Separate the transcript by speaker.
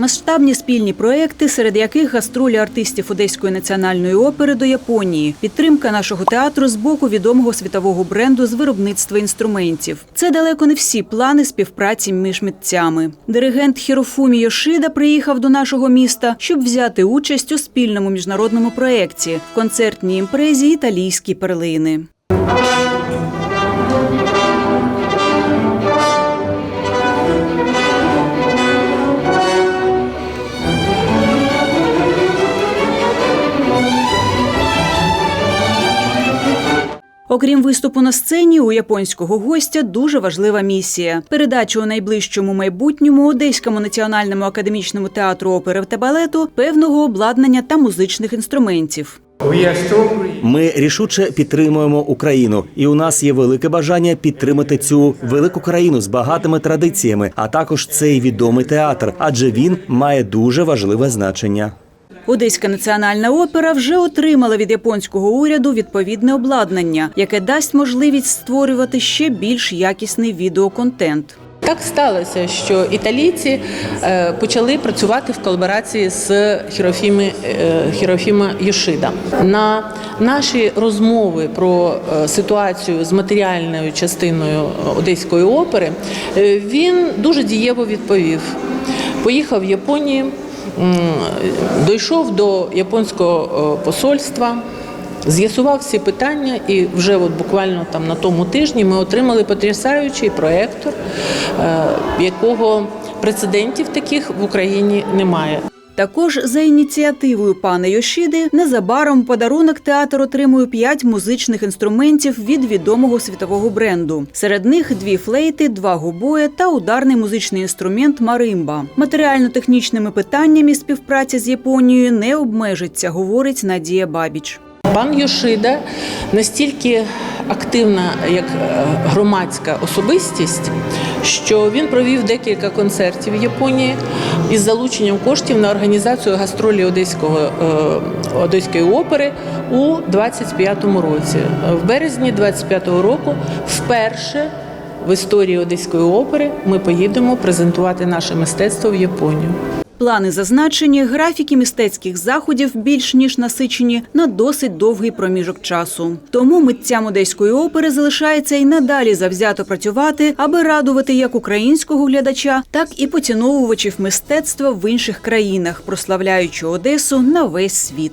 Speaker 1: Масштабні спільні проекти, серед яких гастролі артистів Одеської національної опери до Японії, підтримка нашого театру з боку відомого світового бренду з виробництва інструментів. Це далеко не всі плани співпраці між митцями. Диригент Хірофумі Йошида приїхав до нашого міста, щоб взяти участь у спільному міжнародному проєкті – концертній імпрезі Італійські перлини. Окрім виступу на сцені, у японського гостя дуже важлива місія. Передача у найближчому майбутньому Одеському національному академічному театру опери та балету певного обладнання та музичних інструментів.
Speaker 2: Ми рішуче підтримуємо Україну, і у нас є велике бажання підтримати цю велику країну з багатими традиціями, а також цей відомий театр, адже він має дуже важливе значення.
Speaker 1: Одеська національна опера вже отримала від японського уряду відповідне обладнання, яке дасть можливість створювати ще більш якісний відеоконтент.
Speaker 3: Так сталося, що італійці е, почали працювати в колаборації з Хірофіми, е, Хірофіма Йошида. На наші розмови про е, ситуацію з матеріальною частиною Одеської опери він дуже дієво відповів. Поїхав в Японію, дійшов до японського е, посольства. З'ясував всі питання, і вже от буквально там на тому тижні ми отримали потрясаючий проєктор, е, якого прецедентів таких в Україні немає.
Speaker 1: Також за ініціативою пана Йошіди незабаром подарунок театр отримує п'ять музичних інструментів від відомого світового бренду. Серед них дві флейти, два губоя та ударний музичний інструмент маримба. Матеріально-технічними питаннями співпраця з Японією не обмежиться, говорить Надія Бабіч.
Speaker 3: Пан Йошида настільки активна як е, громадська особистість, що він провів декілька концертів в Японії із залученням коштів на організацію гастролі Одеського е, Одеської опери у 25-му році. В березні 25-го року вперше в історії Одеської опери ми поїдемо презентувати наше мистецтво в Японію.
Speaker 1: Плани зазначені, графіки мистецьких заходів більш ніж насичені на досить довгий проміжок часу. Тому митцям одеської опери залишається й надалі завзято працювати, аби радувати як українського глядача, так і поціновувачів мистецтва в інших країнах, прославляючи Одесу на весь світ.